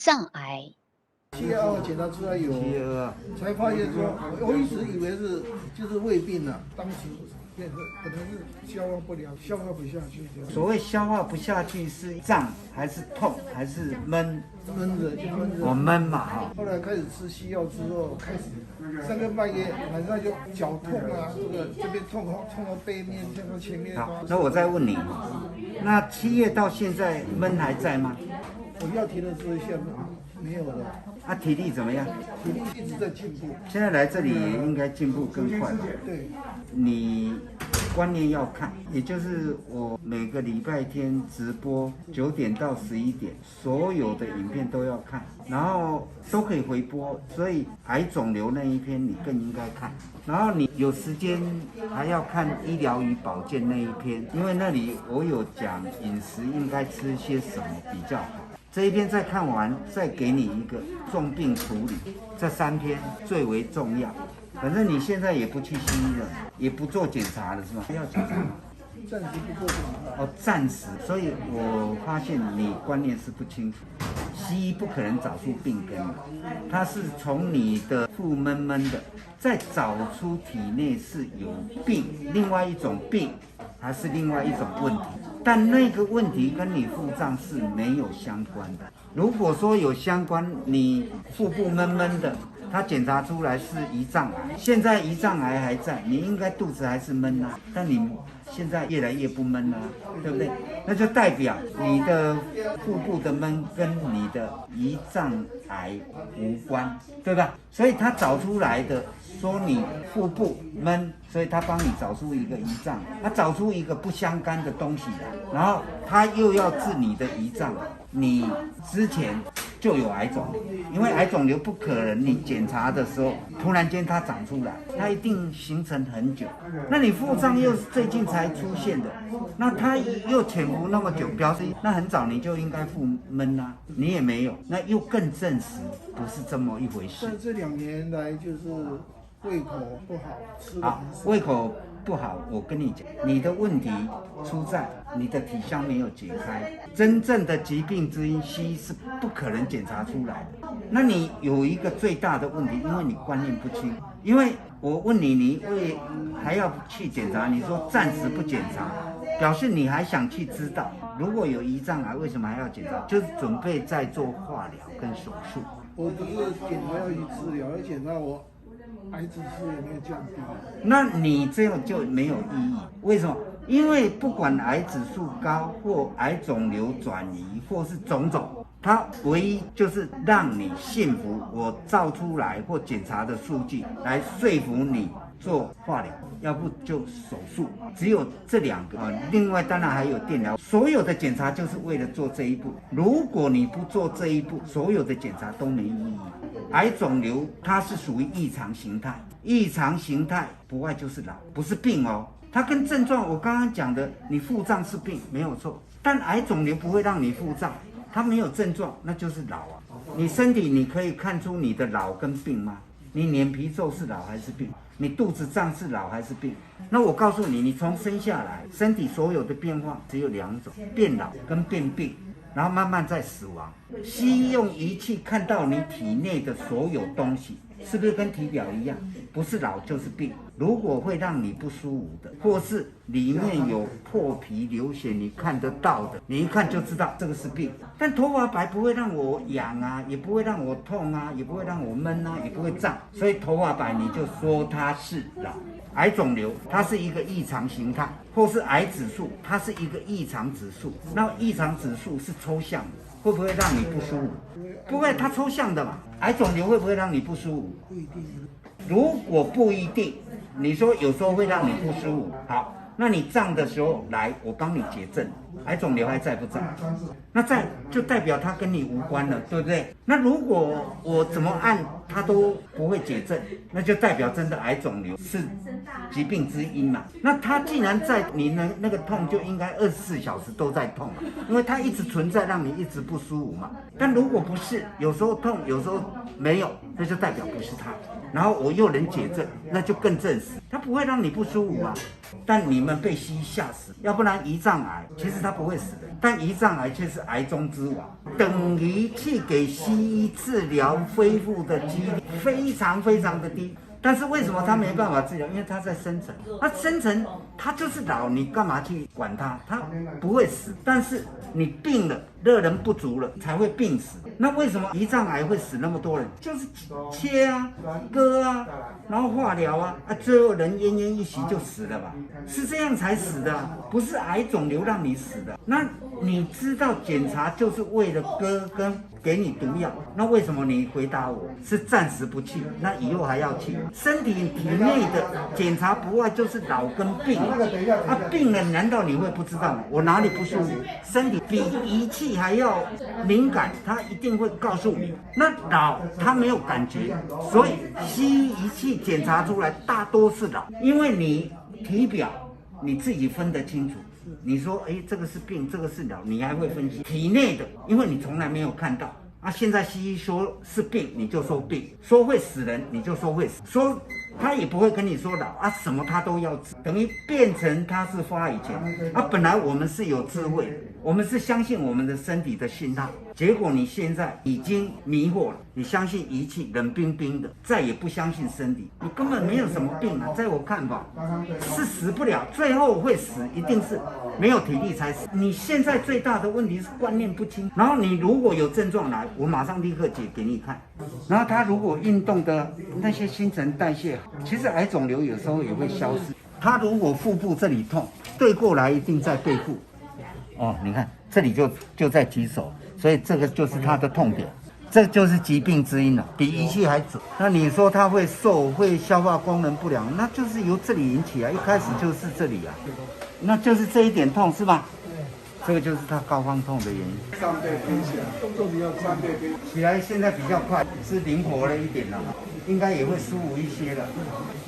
脏癌。七月二号检查出来有，才发现说，我一直以为是就是胃病了，当时变成可能是消化不良，消化不下去，所谓消化不下去是胀还是痛还是闷？闷着就闷着。我闷嘛哈。后来开始吃西药之后，开始三更半夜晚上就脚痛啊，这个这边痛痛到背面，痛到前面。好，那我再问你，那七月到现在闷还在吗？我药停了之后，现在没有了。他体力怎么样？体力一直在进步。现在来这里也应该进步更快。对，你观念要看，也就是我每个礼拜天直播九点到十一点，所有的影片都要看，然后都可以回播。所以癌肿瘤那一篇你更应该看，然后你有时间还要看医疗与保健那一篇，因为那里我有讲饮食应该吃些什么比较好。这一篇再看完，再给你一个重病处理，这三篇最为重要。反正你现在也不去西医了，也不做检查了，是吗？要检查吗？暂时不做检查。哦，暂时。所以我发现你观念是不清楚，西医不可能找出病根的，它是从你的腹闷闷的，再找出体内是有病，另外一种病，还是另外一种问题。但那个问题跟你腹胀是没有相关的。如果说有相关，你腹部闷闷的，他检查出来是胰脏癌，现在胰脏癌还在，你应该肚子还是闷啊，但你现在越来越不闷了，对不对？那就代表你的腹部的闷跟你的胰脏癌无关，对吧？所以他找出来的。说你腹部闷，所以他帮你找出一个胰脏，他找出一个不相干的东西来，然后他又要治你的胰脏，你之前就有癌肿瘤，因为癌肿瘤不可能你检查的时候突然间它长出来，它一定形成很久。那你腹胀又是最近才出现的，那它又潜伏那么久，表示那很早你就应该腹闷啊，你也没有，那又更证实不是这么一回事。但这两年来就是。胃口不好，吃好，胃口不好，我跟你讲，你的问题出在你的体香没有解开。真正的疾病之因，西医是不可能检查出来的。那你有一个最大的问题，因为你观念不清。因为我问你，你为还要去检查？你说暂时不检查，表示你还想去知道。如果有胰脏癌，为什么还要检查？就是准备再做化疗跟手术。我不是检查要去治疗，要检查我。癌指数也没有降低？那你这样就没有意义。为什么？因为不管癌指数高或癌肿瘤转移或是种种，它唯一就是让你信服我照出来或检查的数据来说服你做化疗，要不就手术，只有这两个啊。另外当然还有电疗，所有的检查就是为了做这一步。如果你不做这一步，所有的检查都没意义。癌肿瘤它是属于异常形态，异常形态不外就是老，不是病哦。它跟症状我刚刚讲的，你腹胀是病没有错，但癌肿瘤不会让你腹胀，他没有症状，那就是老啊。你身体你可以看出你的老跟病吗？你脸皮皱是老还是病？你肚子胀是老还是病？那我告诉你，你从生下来身体所有的变化只有两种，变老跟变病。然后慢慢在死亡。西医用仪器看到你体内的所有东西，是不是跟体表一样？不是老就是病。如果会让你不舒服的，或是里面有破皮流血，你看得到的，你一看就知道这个是病。但头发白不会让我痒啊，也不会让我痛啊，也不会让我闷啊，也不会胀，所以头发白你就说它是老。癌肿瘤它是一个异常形态，或是癌指数它是一个异常指数。那异常指数是抽象的，会不会让你不舒服？不会，它抽象的嘛。癌肿瘤会不会让你不舒服？不一定。如果不一定，你说有时候会让你不舒服，好。那你胀的时候来，我帮你解症，癌肿瘤还在不在？那在就代表它跟你无关了，对不对？那如果我怎么按它都不会解症，那就代表真的癌肿瘤是疾病之因嘛？那它既然在，你那那个痛就应该二十四小时都在痛嘛，因为它一直存在，让你一直不舒服嘛。但如果不是，有时候痛，有时候没有，那就代表不是它。然后我又能解症，那就更证实它不会让你不舒服啊。但你们被西医吓死，要不然胰脏癌其实他不会死的，但胰脏癌却是癌中之王，等于去给西医治疗恢复的几率非常非常的低。但是为什么他没办法治疗？因为他在生成，他生成他就是老，你干嘛去管他？他不会死，但是你病了，热能不足了才会病死。那为什么胰脏癌会死那么多人？就是切啊、割啊，然后化疗啊，啊，最后人奄奄一息就死了吧？是这样才死的，不是癌肿瘤让你死的。那你知道检查就是为了割跟给你毒药，那为什么你回答我是暂时不去？那以后还要去？身体体内的检查不外就是老跟病，啊病了难道你会不知道吗？我哪里不舒服？身体比仪器你还要敏感，他一定会告诉你。那老他没有感觉，所以西医仪器检查出来大多是老，因为你体表你自己分得清楚。你说，哎，这个是病，这个是老，你还会分析体内的，因为你从来没有看到。啊，现在西医说是病，你就说病；说会死人，你就说会死；说他也不会跟你说老啊，什么他都要治，等于变成他是发以前。啊，本来我们是有智慧，我们是相信我们的身体的信号，结果你现在已经迷惑了，你相信仪器冷冰冰的，再也不相信身体，你根本没有什么病啊。在我看法，是死不了，最后会死，一定是没有体力才死。你现在最大的问题是观念不清，然后你如果有症状来，我马上立刻解给你看。然后他如果运动的那些新陈代谢，其实癌肿瘤有时候也会消失。他如果腹部这里痛，对过来一定在背部。哦，你看这里就就在棘手，所以这个就是他的痛点，这就是疾病之因了，比仪器还准。那你说他会瘦，会消化功能不良，那就是由这里引起啊，一开始就是这里啊，那就是这一点痛是吧？这个就是他高方痛的原因。上背偏起来，动作比较三倍偏。起来现在比较快，是灵活了一点了，应该也会舒服一些了。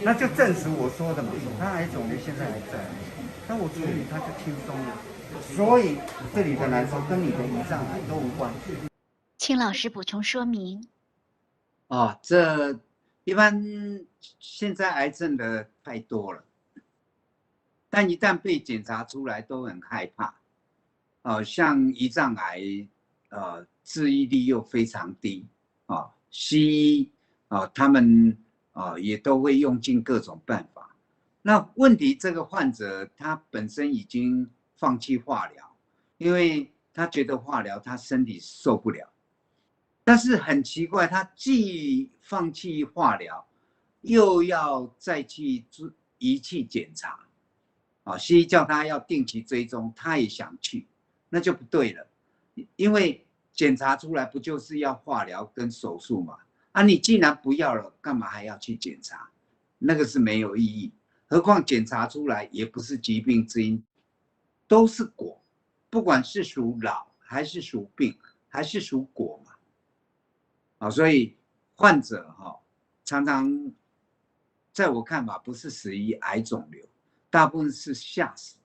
那就证实我说的嘛，他癌肿瘤现在还在，那我处理他就轻松了。所以这里的难受跟你的胰脏癌都无关。请老师补充说明。哦，这一般现在癌症的太多了，但一旦被检查出来都很害怕。哦，像胰脏癌，呃，治愈率又非常低啊。西医啊，他们啊也都会用尽各种办法。那问题，这个患者他本身已经放弃化疗，因为他觉得化疗他身体受不了。但是很奇怪，他既放弃化疗，又要再去做仪器检查，啊，西医叫他要定期追踪，他也想去。那就不对了，因为检查出来不就是要化疗跟手术嘛？啊，你既然不要了，干嘛还要去检查？那个是没有意义。何况检查出来也不是疾病之因，都是果，不管是属老还是属病，还是属果嘛。啊，所以患者哈常常在我看法不是死于癌肿瘤，大部分是吓死，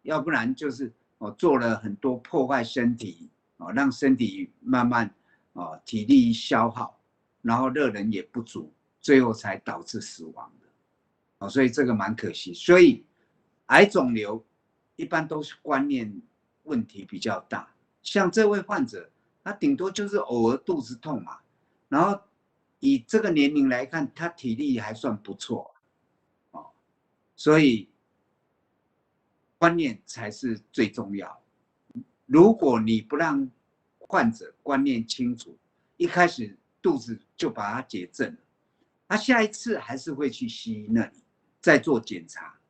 要不然就是。哦，做了很多破坏身体，哦，让身体慢慢，哦，体力消耗，然后热能也不足，最后才导致死亡的，哦，所以这个蛮可惜。所以，癌肿瘤一般都是观念问题比较大。像这位患者，他顶多就是偶尔肚子痛嘛，然后以这个年龄来看，他体力还算不错，哦，所以。观念才是最重要。如果你不让患者观念清楚，一开始肚子就把它解症，他下一次还是会去西医那里再做检查。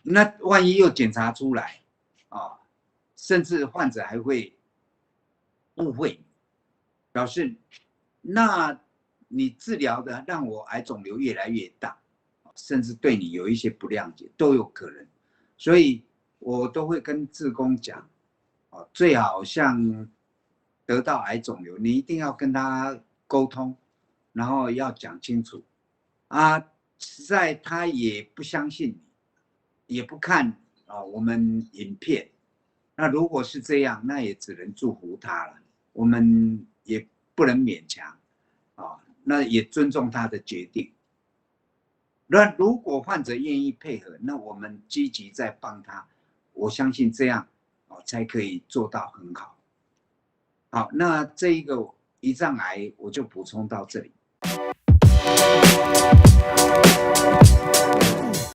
那万一又检查出来啊，甚至患者还会误会，表示那你治疗的让我癌肿瘤越来越大，甚至对你有一些不谅解都有可能。所以，我都会跟志工讲，哦，最好像得到癌肿瘤，你一定要跟他沟通，然后要讲清楚。啊，实在他也不相信你，也不看啊，我们影片。那如果是这样，那也只能祝福他了。我们也不能勉强，啊，那也尊重他的决定。那如果患者愿意配合，那我们积极在帮他，我相信这样哦才可以做到很好。好，那这一个胰脏癌我就补充到这里。